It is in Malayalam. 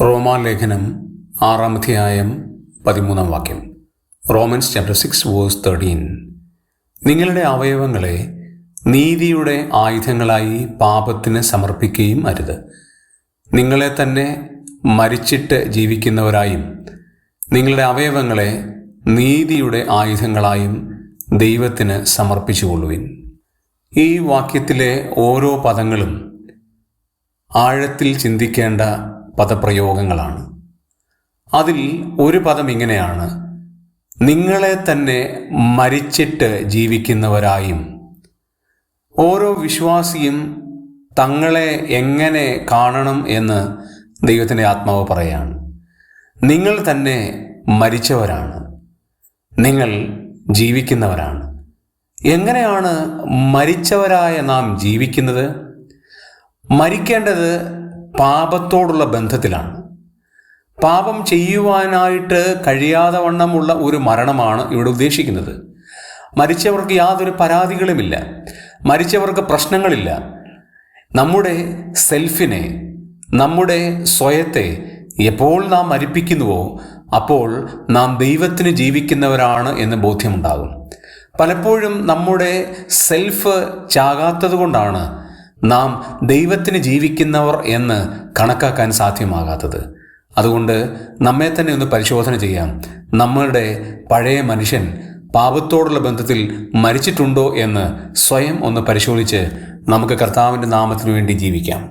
റോമാലേഖനം ആറാം അധ്യായം പതിമൂന്നാം വാക്യം. Romans chapter six verse thirteen നിങ്ങളുടെ അവയവങ്ങളെ നീതിയുടെ ആയുധങ്ങളായി പാപത്തിന് സമർപ്പിക്കുകയും അരുത്. നിങ്ങളെ തന്നെ മരിച്ചിട്ട് ജീവിക്കുന്നവരായും നിങ്ങളുടെ അവയവങ്ങളെ നീതിയുടെ ആയുധങ്ങളായും ദൈവത്തിന് സമർപ്പിച്ചുകൊള്ളുവിൻ. ഈ വാക്യത്തിലെ ഓരോ പദങ്ങളും ആഴത്തിൽ ചിന്തിക്കേണ്ട പദപ്രയോഗങ്ങളാണ്. അതിൽ ഒരു പദം ഇങ്ങനെയാണ്. നിങ്ങളെ തന്നെ മരിച്ചിട്ട് ജീവിക്കുന്നവരായും ഓരോ വിശ്വാസിയും തങ്ങളെ എങ്ങനെ കാണണം എന്ന് ദൈവത്തിന്റെ ആത്മാവ് പറയാണ്. നിങ്ങൾ തന്നെ മരിച്ചവരാണ്. നിങ്ങൾ ജീവിക്കുന്നവരാണ്. എങ്ങനെയാണ് മരിച്ചവരായ നാം ജീവിക്കുന്നത്? മരിക്കേണ്ടത് പാപത്തോടുള്ള ബന്ധത്തിലാണ്. പാപം ചെയ്യുവാനായിട്ട് കഴിയാതെ വണ്ണമുള്ള ഒരു മരണമാണ് ഇവിടെ ഉദ്ദേശിക്കുന്നത്. മരിച്ചവർക്ക് യാതൊരു പരാതികളുമില്ല. മരിച്ചവർക്ക് പ്രശ്നങ്ങളില്ല. നമ്മുടെ സെൽഫിനെ നമ്മുടെ സ്വയത്തെ എപ്പോൾ നാം മരിപ്പിക്കുന്നുവോ അപ്പോൾ നാം ദൈവത്തിന് ജീവിക്കുന്നവരാണ് എന്ന് ബോധ്യമുണ്ടാകും. പലപ്പോഴും നമ്മുടെ സെൽഫ് ചാകാത്തത് കൊണ്ടാണ് നാം ദൈവത്തിന് ജീവിക്കുന്നവർ എന്ന് കണക്കാക്കാൻ സാധ്യമാകാത്തത്. അതുകൊണ്ട് നമ്മെ തന്നെ ഒന്ന് പരിശോധന ചെയ്യാം. നമ്മളുടെ പഴയ മനുഷ്യൻ പാപത്തോടുള്ള ബന്ധത്തിൽ മരിച്ചിട്ടുണ്ടോ എന്ന് സ്വയം ഒന്ന് പരിശോധിച്ച് നമുക്ക് കർത്താവിന്റെ നാമത്തിനു വേണ്ടി ജീവിക്കാം.